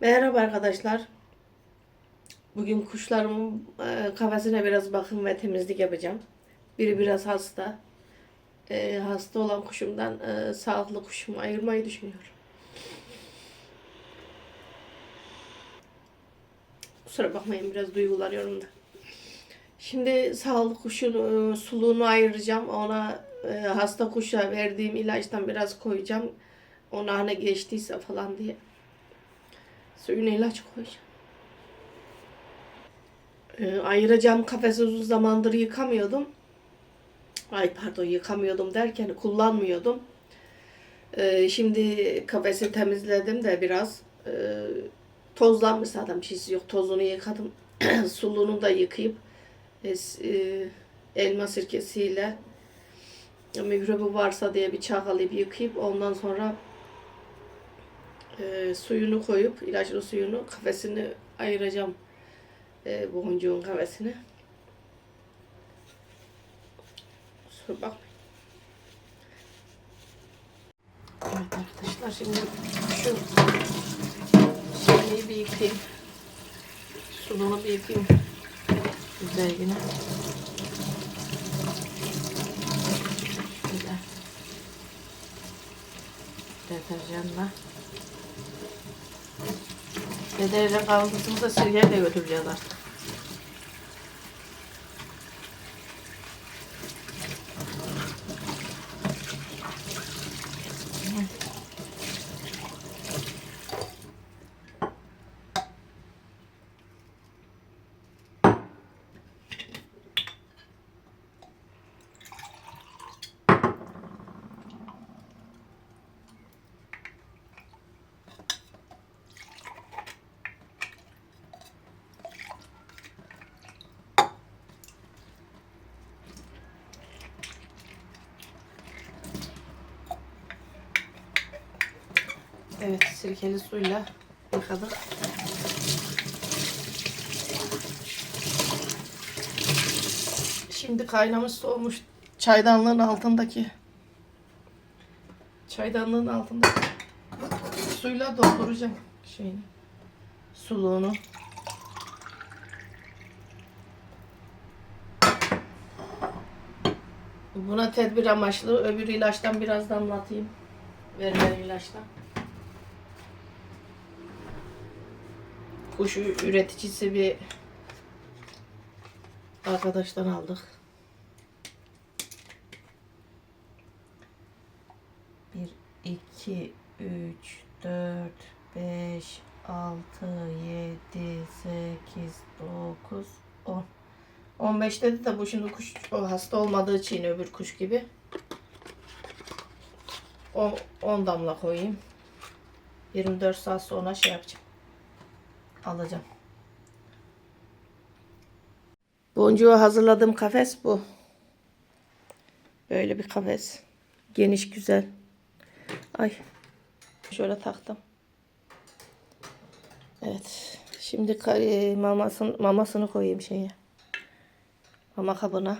Merhaba arkadaşlar. Bugün kuşlarımın e, kafesine biraz bakım ve temizlik yapacağım. Biri biraz hasta. E, hasta olan kuşumdan e, sağlıklı kuşumu ayırmayı düşünüyorum. Kusura bakmayın biraz duygulanıyorum da. Şimdi sağlıklı kuşun e, suluğunu ayıracağım. Ona e, hasta kuşa verdiğim ilaçtan biraz koyacağım. Ona hani geçtiyse falan diye. Suyuna ilaç koyacağım. Ee, ayıracağım kafesi uzun zamandır yıkamıyordum. Ay pardon yıkamıyordum derken kullanmıyordum. Ee, şimdi kafesi temizledim de biraz. Ee, tozlanmış zaten bir şeysi yok. Tozunu yıkadım. Suluğunu da yıkayıp e, e, elma sirkesiyle mikrobu varsa diye bir çakalayıp yıkayıp ondan sonra e, suyunu koyup ilaçlı suyunu kafesini ayıracağım e, boncuğun kafesini. Kusura bakmayın. Evet arkadaşlar şimdi şu şeyi bir yıkayayım. Suluğunu bir yıkayayım. Güzel yine. Güzel. Deterjanla. Dedeyle kavgasını da Sirge'ye de götüreceğiz artık. Evet sirkeli suyla yıkadık. Şimdi kaynamış soğumuş çaydanlığın altındaki çaydanlığın altındaki suyla dolduracağım şeyini suluğunu. Buna tedbir amaçlı öbür ilaçtan biraz damlatayım. Verilen ilaçtan. Kuş üreticisi bir arkadaştan aldık. Bir, iki, üç, dört, beş, altı, yedi, sekiz, dokuz, on. 15 dedi de bu şimdi kuş o hasta olmadığı için öbür kuş gibi. O 10 damla koyayım. 24 saat sonra şey yapacağım. Alacağım. Boncuğu hazırladığım kafes bu. Böyle bir kafes. Geniş güzel. Ay. Şöyle taktım. Evet. Şimdi e, mamasını, mamasını koyayım şeye. Mama kabına.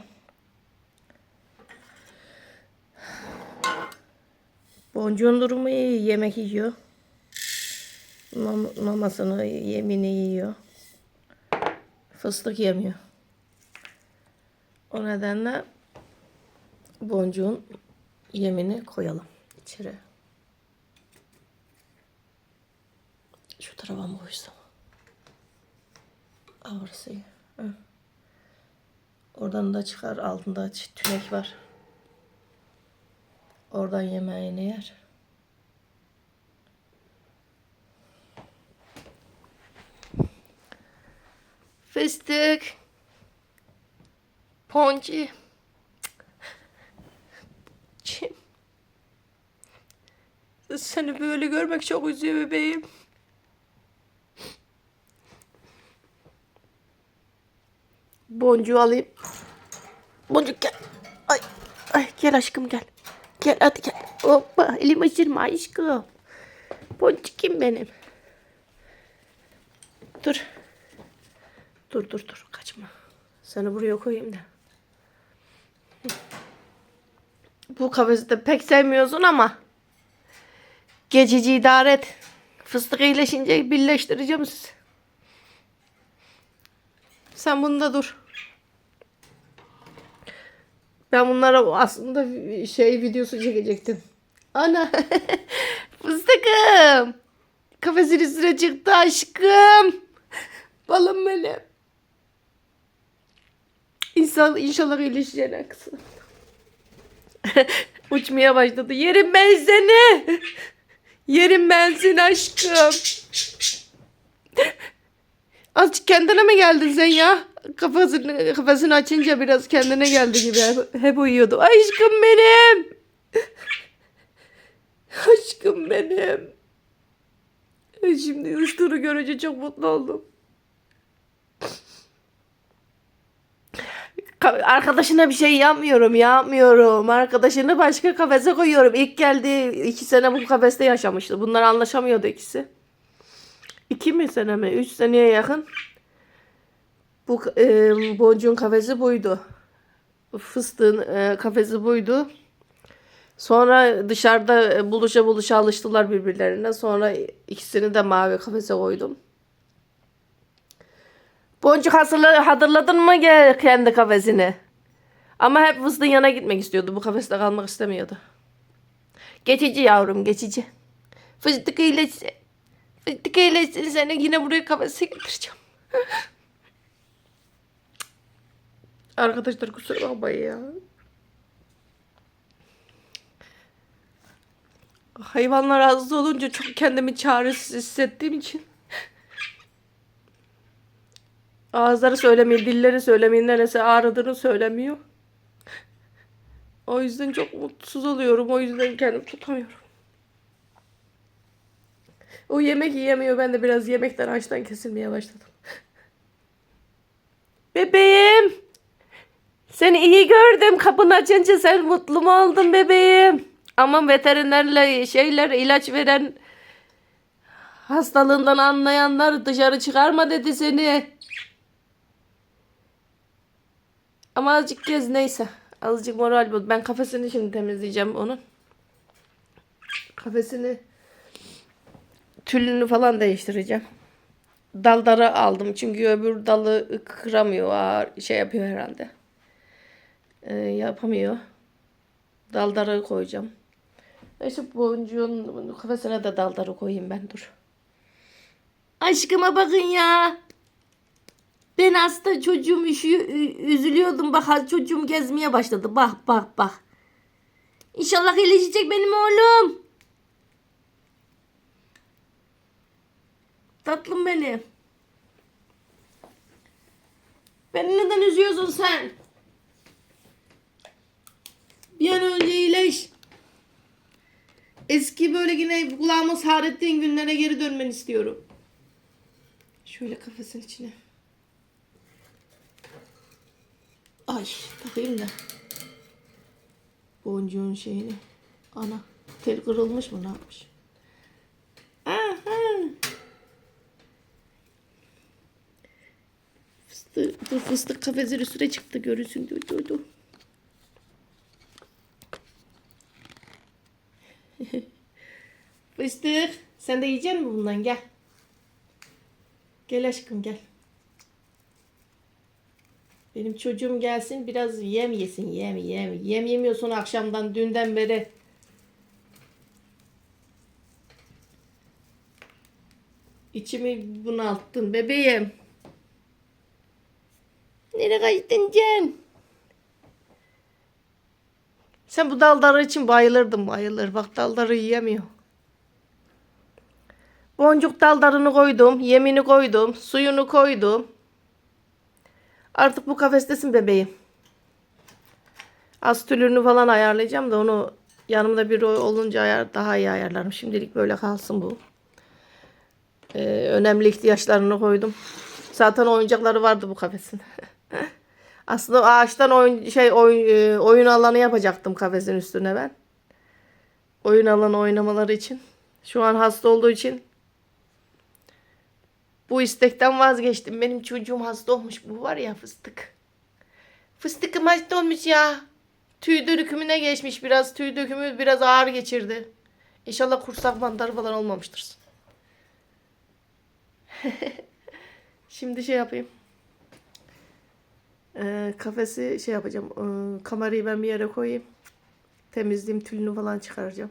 Boncuğun durumu iyi. Yemek yiyor. Mam- mamasını, yemini yiyor. Fıstık yemiyor. O nedenle boncuğun yemini koyalım içeri. Şu tarafa mı koysam? Orası iyi. Oradan da çıkar. Altında tünek var. Oradan yemeğini yer. Fıstık. Ponçi. Çim. Seni böyle görmek çok üzüyor bebeğim. Boncuğu alayım. Boncuk gel. Ay, ay gel aşkım gel. Gel hadi gel. Hoppa elimi ısırma aşkım. Boncukim benim. Dur. Dur dur dur kaçma. Seni buraya koyayım da. Bu kafesi pek sevmiyorsun ama geçici idare et. Fıstık iyileşince birleştireceğim sizi. Sen bunda dur. Ben bunlara aslında şey videosu çekecektim. Ana. Fıstıkım. Kafesin üstüne çıktı aşkım. Balım benim. İnsan, inşallah iyileşeceksin kızım. Uçmaya başladı. Yerim ben seni. Yerim ben seni aşkım. Azıcık kendine mi geldin sen ya? Kafasını, kafasını açınca biraz kendine geldi gibi. Hep, hep uyuyordu. Aşkım benim. Aşkım benim. Şimdi ıstırı görünce çok mutlu oldum. Arkadaşına bir şey yapmıyorum, yapmıyorum. Arkadaşını başka kafese koyuyorum. İlk geldi iki sene bu kafeste yaşamıştı. Bunlar anlaşamıyordu ikisi. İki mi sene mi? Üç seneye yakın. Bu e, boncuğun kafesi buydu. Fıstığın e, kafesi buydu. Sonra dışarıda e, buluşa buluşa alıştılar birbirlerine. Sonra ikisini de mavi kafese koydum. Boncuk hazırla, hatırladın mı gel kendi kafesini? Ama hep fıstığın yana gitmek istiyordu. Bu kafeste kalmak istemiyordu. Geçici yavrum geçici. Fıstık iyileşsin. Fıstık iyileşsin seni yine buraya kafese getireceğim. Arkadaşlar kusura bakmayın ya. Hayvanlar hasta olunca çok kendimi çaresiz hissettiğim için ağızları söylemiyor, dilleri söylemiyor, neresi ağrıdığını söylemiyor. O yüzden çok mutsuz oluyorum. O yüzden kendimi tutamıyorum. O yemek yiyemiyor. Ben de biraz yemekten açtan kesilmeye başladım. Bebeğim. Seni iyi gördüm. Kapını açınca sen mutlu mu oldun bebeğim? Ama veterinerle şeyler ilaç veren hastalığından anlayanlar dışarı çıkarma dedi seni. Ama azıcık gez neyse. Azıcık moral bul. Ben kafesini şimdi temizleyeceğim onun. Kafesini tülünü falan değiştireceğim. Dalları aldım çünkü öbür dalı kıramıyor. Ağır, şey yapıyor herhalde. Ee, yapamıyor. Dalları koyacağım. Neyse boncuğun kafesine de dalları koyayım ben dur. Aşkıma bakın ya. Ben hasta çocuğum üşüyor, üzülüyordum. Bak çocuğum gezmeye başladı. Bak bak bak. İnşallah iyileşecek benim oğlum. Tatlım benim. Beni neden üzüyorsun sen? Bir an önce iyileş. Eski böyle yine kulağıma sağrettiğin günlere geri dönmeni istiyorum. Şöyle kafasının içine. Ay takayım da. Boncuğun şeyini. Ana tel kırılmış mı ne yapmış? Fıstık, dur fıstık kafesinin üstüne çıktı görürsün. Dur dur dur. Fıstık sen de yiyecek misin bundan gel. Gel aşkım gel. Benim çocuğum gelsin biraz yem yesin yem yem. Yem yemiyorsun akşamdan dünden beri. İçimi bunalttın bebeğim. Nereye kaçtın Can? Sen bu dalları için bayılırdın bayılır. Bak dalları yiyemiyor. Boncuk dallarını koydum. Yemini koydum. Suyunu koydum. Artık bu kafestesin bebeğim. Az tülünü falan ayarlayacağım da onu yanımda bir olunca ayar, daha iyi ayarlarım. Şimdilik böyle kalsın bu. Ee, önemli ihtiyaçlarını koydum. Zaten oyuncakları vardı bu kafesin. Aslında ağaçtan oyun şey oyun, e, oyun alanı yapacaktım kafesin üstüne ben. Oyun alanı oynamaları için. Şu an hasta olduğu için bu istekten vazgeçtim. Benim çocuğum hasta olmuş. Bu var ya fıstık. Fıstıkım hasta olmuş ya. Tüy dökümüne geçmiş biraz. Tüy dökümü biraz ağır geçirdi. İnşallah kursak mantarı falan olmamıştır. Şimdi şey yapayım. Ee, kafesi şey yapacağım. Ee, kamerayı ben bir yere koyayım. Temizleyeyim tülünü falan çıkaracağım.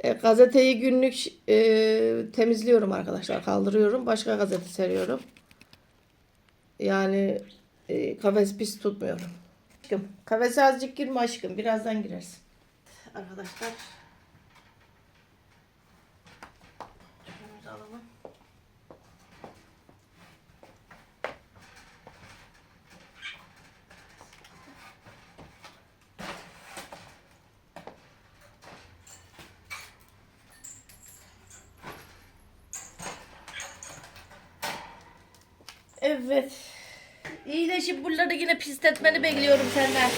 E, gazeteyi günlük e, temizliyorum arkadaşlar. Kaldırıyorum. Başka gazete seriyorum. Yani e, kafesi pis tutmuyorum. Aşkım. Kafesi azıcık girme aşkım. Birazdan girersin. Arkadaşlar. Evet. İyileşip buraları yine pisletmeni bekliyorum senden.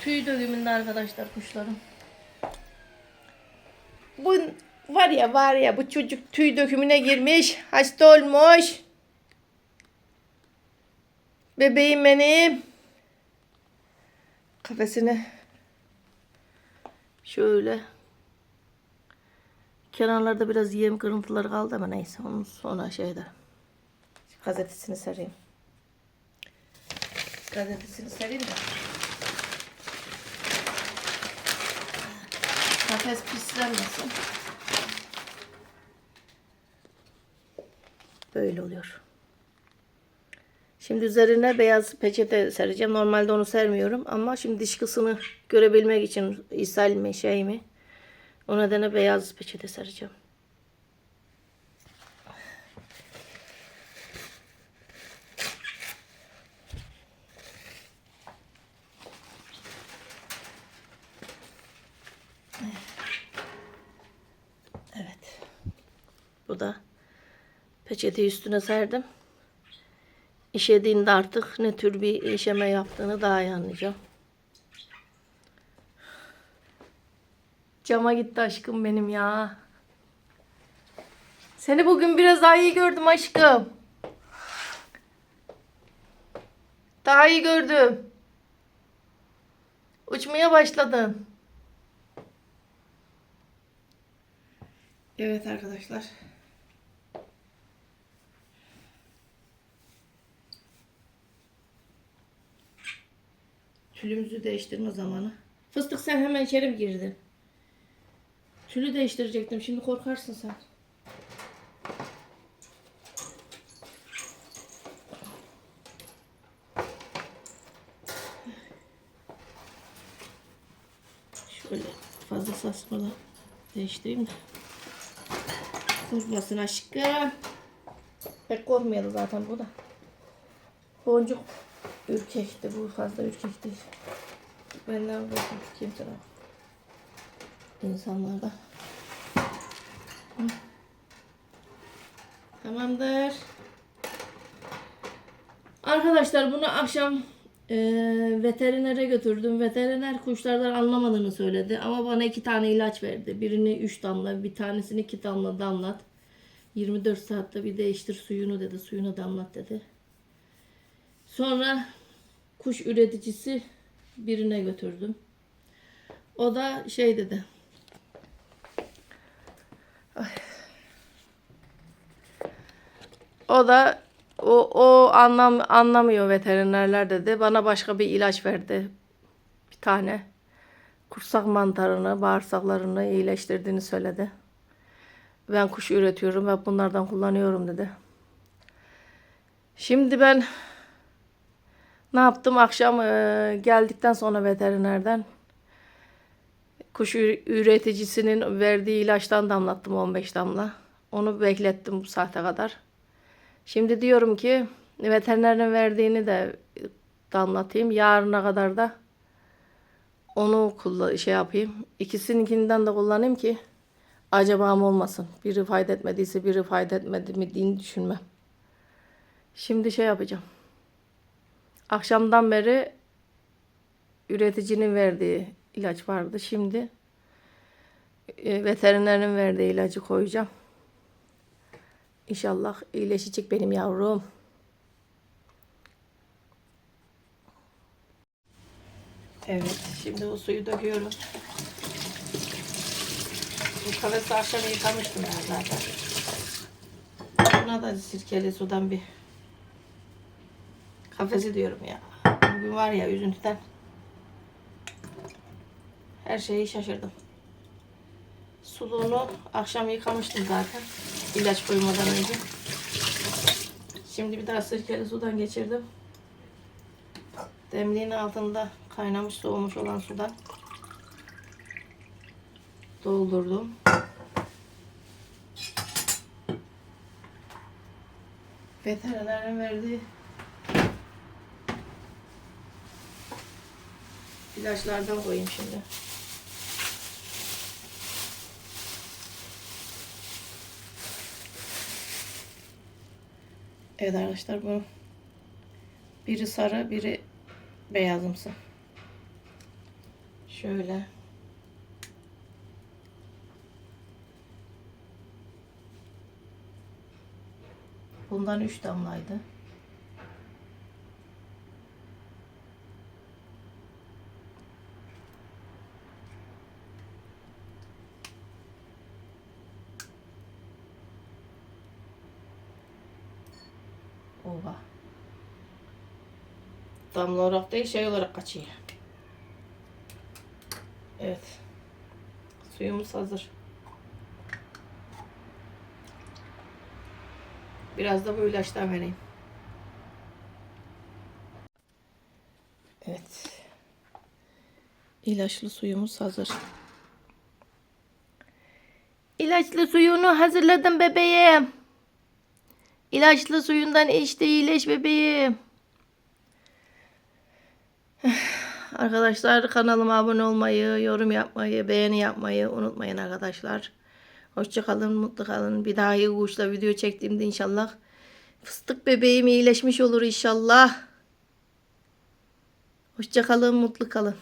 Tüy dökümünde arkadaşlar kuşların. Bu var ya var ya bu çocuk tüy dökümüne girmiş. Hasta olmuş. Bebeğim benim. Kafesine şöyle kenarlarda biraz yem kırıntıları kaldı ama neyse onu sonra şeyde gazetesini sereyim. Gazetesini sereyim de. Kafes pislenmesin. Böyle oluyor. Şimdi üzerine beyaz peçete sereceğim. Normalde onu sermiyorum ama şimdi dışkısını görebilmek için ishal mi şey mi o nedenle beyaz peçete sereceğim. Evet. Bu da peçeteyi üstüne serdim. İşediğinde artık ne tür bir işeme yaptığını daha iyi anlayacağım. Cama gitti aşkım benim ya. Seni bugün biraz daha iyi gördüm aşkım. Daha iyi gördüm. Uçmaya başladın. Evet arkadaşlar. Tülümüzü değiştirme zamanı. Fıstık sen hemen içeri mi girdin? Tülü değiştirecektim. Şimdi korkarsın sen. Şöyle fazla saçmalı değiştireyim de. Korkmasın aşkım. Pek korkmuyordu zaten bu da. Boncuk ürkekti. Bu fazla ürkek değil. Benden korkmuş kimse var. İnsanlarda. Hı. Tamamdır. Arkadaşlar bunu akşam e, veterinere götürdüm. Veteriner kuşlardan anlamadığını söyledi. Ama bana iki tane ilaç verdi. Birini üç damla, bir tanesini iki damla damlat. 24 saatte bir değiştir suyunu dedi. Suyunu damlat dedi. Sonra kuş üreticisi birine götürdüm. O da şey dedi. O da o, o anlam anlamıyor veterinerler dedi. Bana başka bir ilaç verdi. Bir tane. Kursak mantarını, bağırsaklarını iyileştirdiğini söyledi. Ben kuş üretiyorum ve bunlardan kullanıyorum dedi. Şimdi ben ne yaptım? Akşam e, geldikten sonra veterinerden kuş üreticisinin verdiği ilaçtan damlattım 15 damla. Onu beklettim bu saate kadar. Şimdi diyorum ki veterinerin verdiğini de damlatayım. Yarına kadar da onu kullan şey yapayım. İkisininkinden de kullanayım ki acaba mı olmasın. Biri fayda etmediyse biri fayda etmedi mi diye düşünmem. Şimdi şey yapacağım. Akşamdan beri üreticinin verdiği ilaç vardı. Şimdi e, veterinerin verdiği ilacı koyacağım. İnşallah iyileşecek benim yavrum. Evet, şimdi o suyu döküyorum. Bu kavesi akşam yıkamıştım ben zaten. Buna da sirkeli sudan bir kafesi diyorum ya. Bugün var ya üzüntüden her şeyi şaşırdım. Suluğunu akşam yıkamıştım zaten. ilaç koymadan önce. Şimdi bir daha sirkeli sudan geçirdim. Demliğin altında kaynamış soğumuş olan sudan doldurdum. Veterinerin verdiği ilaçlardan koyayım şimdi. Evet arkadaşlar bu biri sarı biri beyazımsı. Şöyle. Bundan üç damlaydı. Oha. Damla olarak değil şey olarak kaçıyor. Evet. Suyumuz hazır. Biraz da bu ilaçtan vereyim. Evet. İlaçlı suyumuz hazır. İlaçlı suyunu hazırladım bebeğim. İlaçlı suyundan içti iyileş bebeğim. Arkadaşlar kanalıma abone olmayı, yorum yapmayı, beğeni yapmayı unutmayın arkadaşlar. Hoşçakalın, mutlu kalın. Bir daha iyi kuşla video çektiğimde inşallah fıstık bebeğim iyileşmiş olur inşallah. Hoşçakalın, mutlu kalın.